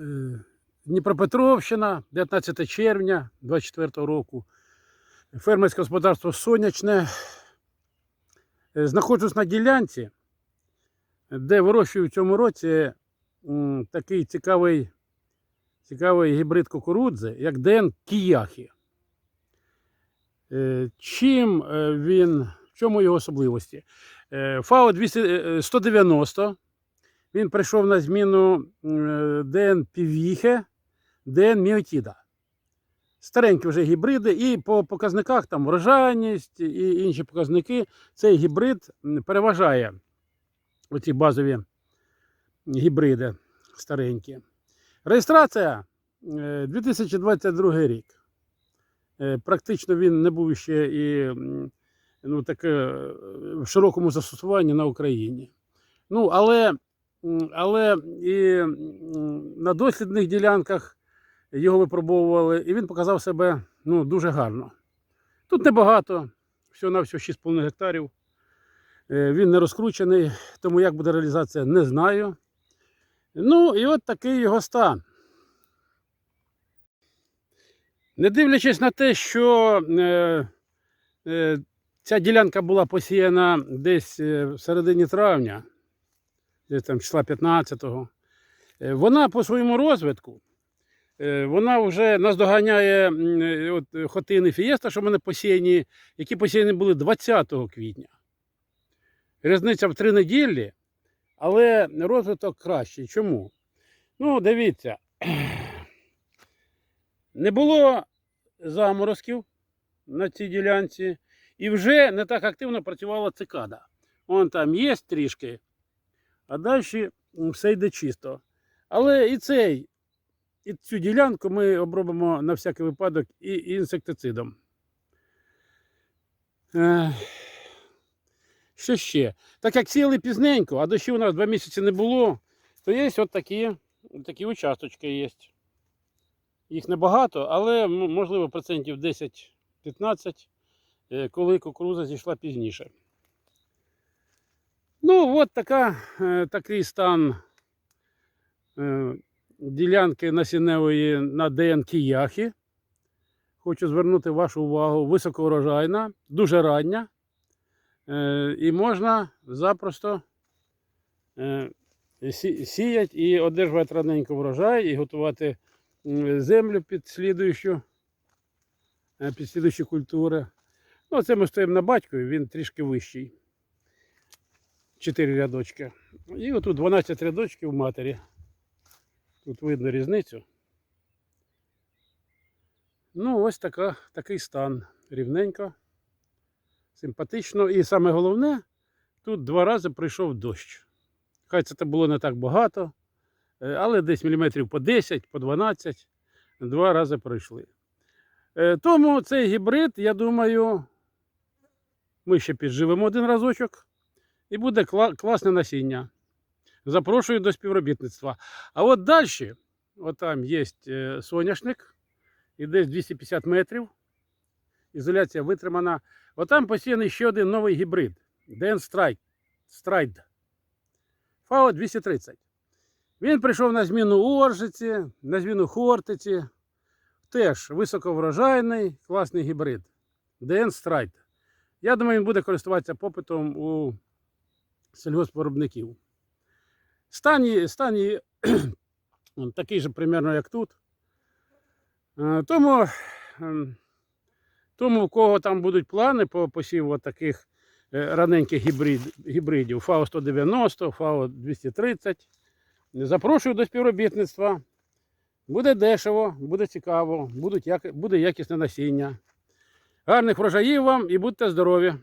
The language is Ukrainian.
Е, Дніпропетровщина, 19 червня 24 року. Фермерське господарство Сонячне. Е, Знаходжусь на ділянці, де вирощую в цьому році такий цікавий, цікавий гібрид кукурудзи, як ДН Кіяхі. Е, Чим він, в чому його особливості? ФАО 200, е, 190. Він прийшов на зміну е, ДН Півіхе, ДН Міотіда. Старенькі вже гібриди, і по показниках там врожайність і інші показники. Цей гібрид переважає оці базові гібриди старенькі. Реєстрація е, 2022 рік. Е, Практично він не був ще і ну, таке, в широкому застосуванні на Україні. Ну, але, але і на дослідних ділянках його випробовували, і він показав себе ну, дуже гарно. Тут небагато, всього на всього 6,5 гектарів. Е, Він не розкручений, тому як буде реалізація, не знаю. Ну, і от такий його стан. Не дивлячись на те, що е, е, ця ділянка була посіяна десь е, в середині травня, там числа 15-го, е, вона по своєму розвитку, е, вона вже наздоганяє е, от, хотини Фієста, що в мене посіяні, які посіяні були 20 квітня. Різниця в три неділі, але розвиток кращий. Чому? Ну, дивіться. Не було заморозків на цій ділянці, і вже не так активно працювала цикада. Вон там є трішки, а далі все йде чисто. Але і цей, і цю ділянку ми обробимо на всякий випадок і інсектицидом. Що ще? Так як сіяли пізненько, а дощів у нас два місяці не було, то є от такі, такі участочки є. Їх небагато, але можливо процентів 10-15, е, коли кукуруза зійшла пізніше. Ну, от така, е, такий стан е, ділянки насінневої на ДН Кіяхі. Хочу звернути вашу увагу, високоурожайна, дуже рання. Е, І можна запросто сі- сіяти і одержувати раненько врожай, і готувати землю під слідуючу, під слідуючі культури. Ну, це ми стоїмо на батькові, він трішки вищий. Чотири рядочки. І отут 12 рядочків матері. Тут видно різницю. Ну, ось така, такий стан. Рівненько, симпатично. І саме головне, тут два рази прийшов дощ. Хай це було не так багато, е, але десь міліметрів по 10, по 12, два рази пройшли. Е, Тому цей гібрид, я думаю, ми ще підживемо один разочок і буде кла- класне насіння. Запрошую до співробітництва. А от далі, от там є е, соняшник, і десь 250 метрів. Ізоляція витримана. От там посіяний ще один новий гібрид. Ден Страйд. ФАО 230. Він прийшов на зміну Оржиці, на зміну Хортиці. Теж високоврожайний, класний гібрид. ДН Страйд. Я думаю, він буде користуватися попитом у сільгоспвиробників. Стані, стані такий же примерно, як тут. Е, Тому, ем, тому, у кого там будуть плани по посіву таких е, раненьких гібрид, гібридів ФАО 190, ФАО 230, запрошую до співробітництва. Буде дешево, буде цікаво, буде якісне насіння. Гарних врожаїв вам і будьте здорові!